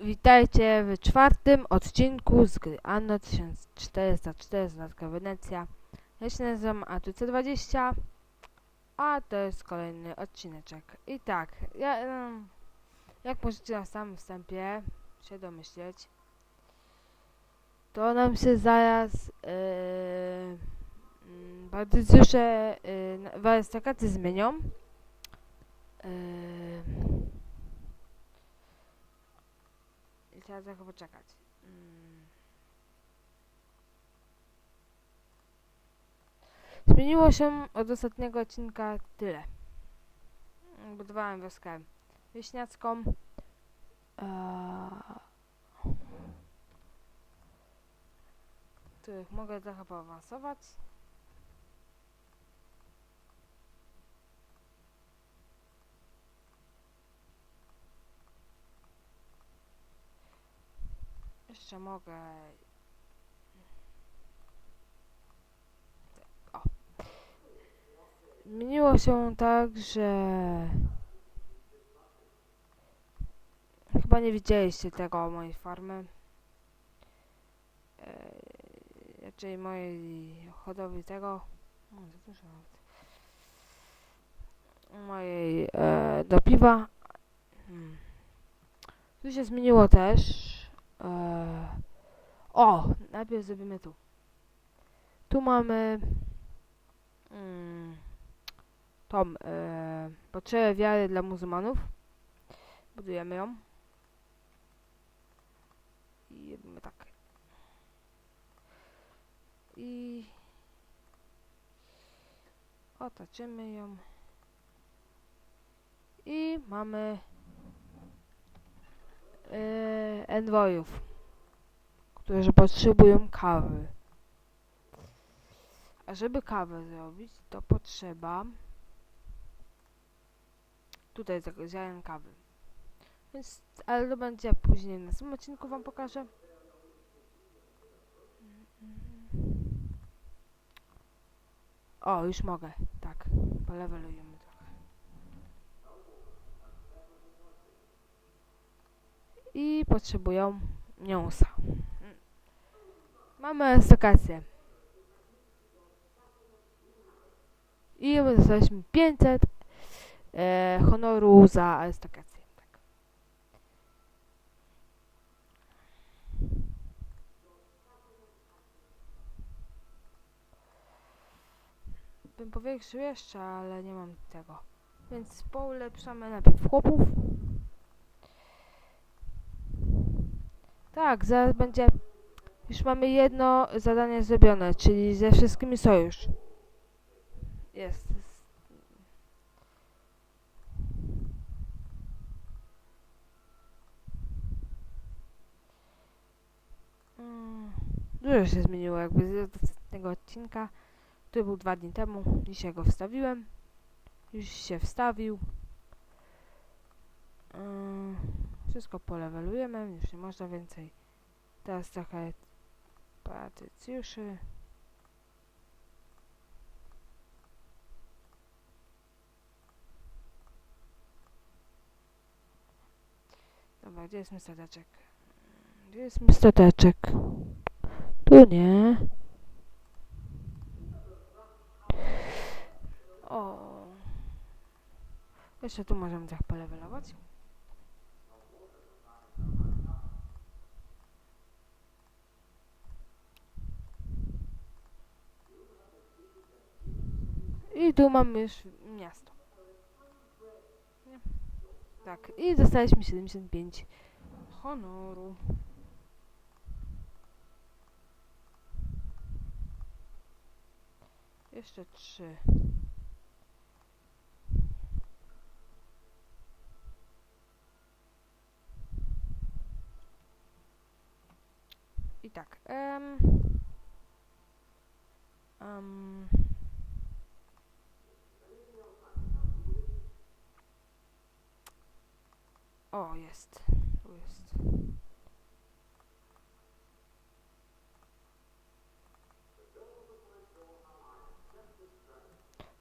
Witajcie w czwartym odcinku z gry Anno 1404 Zlatka Wenecja. Ja się nazywam Atu-C20, a to jest kolejny odcineczek. I tak, ja, jak możecie na samym wstępie się domyśleć, to nam się zaraz yy, mm, Bardycjusze yy, warstakaty zmienią. Yy, I trzeba trochę poczekać. Mm. Zmieniło się od ostatniego odcinka tyle. Budowałem wioskę wieśniacką. Eee, których mogę trochę poawansować. Jeszcze mogę. O. Zmieniło się tak, że. Chyba nie widzieliście tego mojej farmy. Eee, raczej mojej hodowli tego. O, za dużo nawet. Mojej e, do piwa. Hmm. Tu się zmieniło też. Eee, o, najpierw zrobimy tu. Tu mamy mm, tą e, potrzebę wiary dla muzułmanów. Budujemy ją. I robimy tak. I otoczymy ją. I mamy e, enwojów, którzy potrzebują kawy. A żeby kawę zrobić, to potrzeba tutaj tego ziaren kawy. Więc, ale to będzie później na tym odcinku wam pokażę. O, już mogę. Tak, polewelujemy trochę. I potrzebują mięsa. Mamy estokację. I dostaliśmy 500 e, honoru za estokację. Tak. Bym powiększył jeszcze, ale nie mam tego. Więc poulepszamy najpierw chłopów. Tak, zaraz będzie. Już mamy jedno zadanie zrobione, czyli ze wszystkimi sojusz. Jest. Mm, Dużo się zmieniło jakby z ostatniego odcinka. który był dwa dni temu. Dzisiaj go wstawiłem. Już się wstawił. Mm, Wszystko polewelujemy, już nie można więcej. Teraz trochę patycjuszy. Dobra, gdzie jest stateczek? Gdzie jest stateczek? Tu nie. O. Jeszcze tu możemy tak polewelować. I tu mamy już miasto. Tak, i dostaliśmy 75 honoru. Jeszcze 3. I tak. Um, um, o, jest. Tu jest.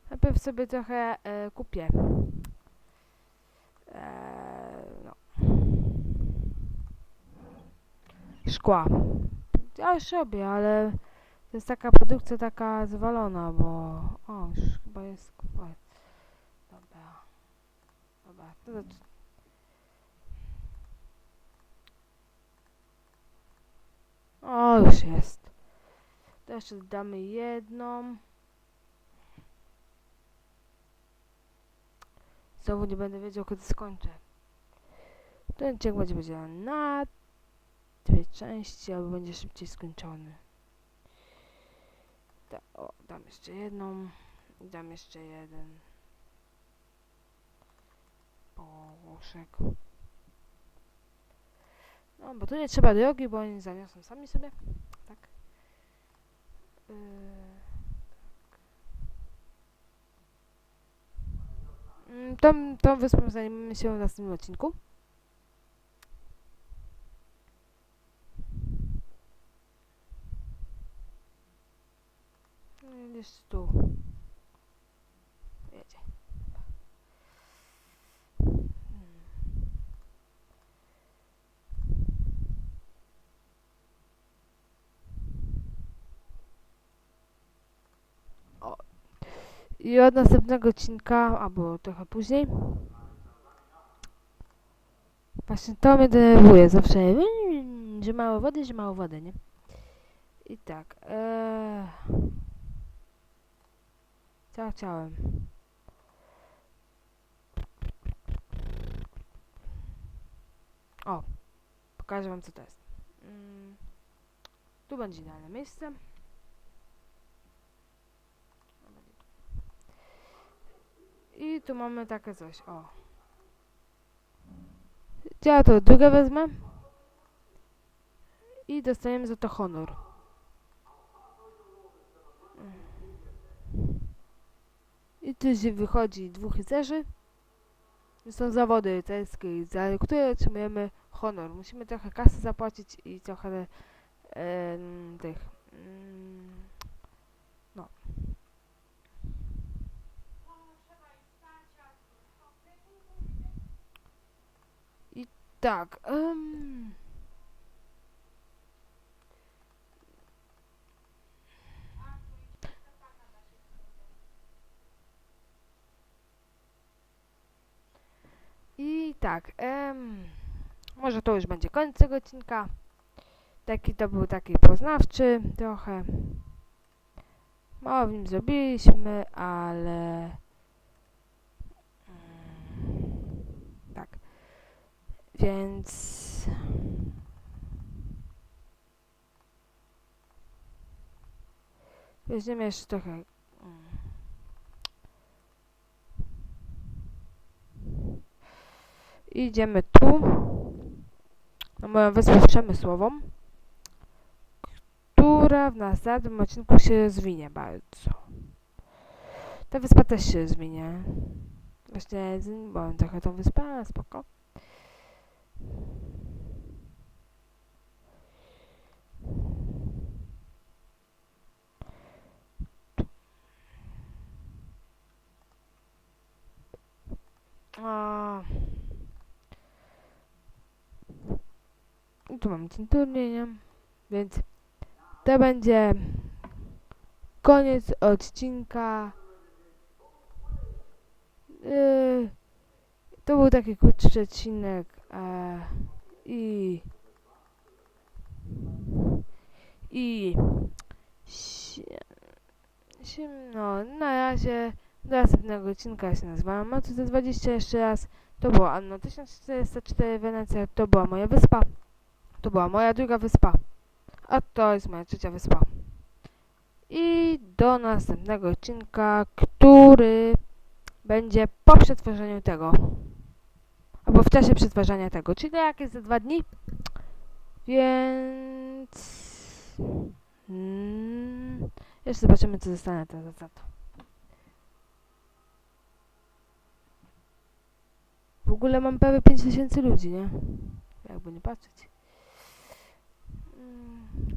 Najpierw sobie trochę e, kupię. E, no. szkła. Ja już robię, ale to jest taka produkcja taka zwalona, bo... O, już chyba jest... Dobra. Dobra, to zacz... O, już jest. To jeszcze damy jedną. Znowu nie będę wiedział, kiedy skończę. Ten ciąg będzie podzielony na dwie części, albo będzie szybciej skończony. Da, o, dam jeszcze jedną. i Dam jeszcze jeden. Położek. No, bo tu nie trzeba drogi, bo oni zaniosą sami sobie. Tak. Yy, tak. Tą, tą wyspą zajmiemy się w następnym odcinku. No jest tu. Jedzie. Hmm. O. I od następnego odcinka, albo trochę później. Właśnie to mnie denerwuje zawsze, że mało wody, że mało wody, nie? I tak, eee... Co chciałem? O, pokażę wam co to jest. Mm, tu będzie idealne miejsce. I tu mamy takie coś, o. Ja to drugie wezmę. I dostajemy za to honor. I tu się wychodzi dwóch rycerzy. Są zawody rycerskie, za które otrzymujemy honor. Musimy trochę kasy zapłacić i trochę em, tych. mm, no. I tak. em, I tak, może to już będzie koniec tego odcinka. Taki to był taki poznawczy trochę. Mało w nim zrobiliśmy, ale mm, tak. Więc weźmiemy jeszcze trochę mm, Idziemy tu, na moją wyspę przemysłową, która w następnym odcinku się zwinie bardzo. Ta wyspa też się zmienia. Właśnie zbałem trochę tą wyspę, ale spoko. A... Tu mamy cinturię, nie? Więc to będzie koniec odcinka. Yy, to był taki krótszy odcinek e, i i sie- no na razie do następnego odcinka się nazywałem Matuza 20 jeszcze raz to była Anno 1404 Wenecja to była moja wyspa to była moja druga wyspa. A to jest moja trzecia wyspa. I do następnego odcinka, który będzie po przetworzeniu tego. Albo w czasie przetwarzania tego. Czyli jak jest za dwa dni. Więc... Mm, jeszcze zobaczymy, co zostanie teraz za to. W ogóle mam prawie 5000 ludzi, nie? Jakby nie patrzeć. Mm.